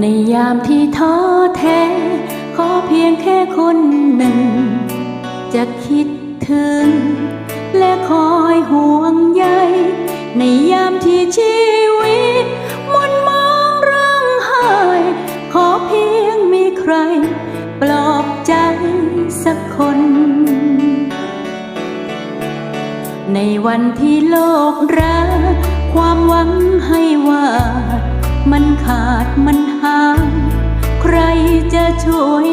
ในยามที่ท้อแท้ ขอเพียงแค่คนหนึ่ง จะคิดถึง และคอยห่วงใย ในยามที่ชีวิตมนมองร้องไห้ขอเพียงมีใคร ปลอบใจสักคน ในวันที่โลกรักความหวังให้ว่า มันขาดมันาง ใครจะช่วย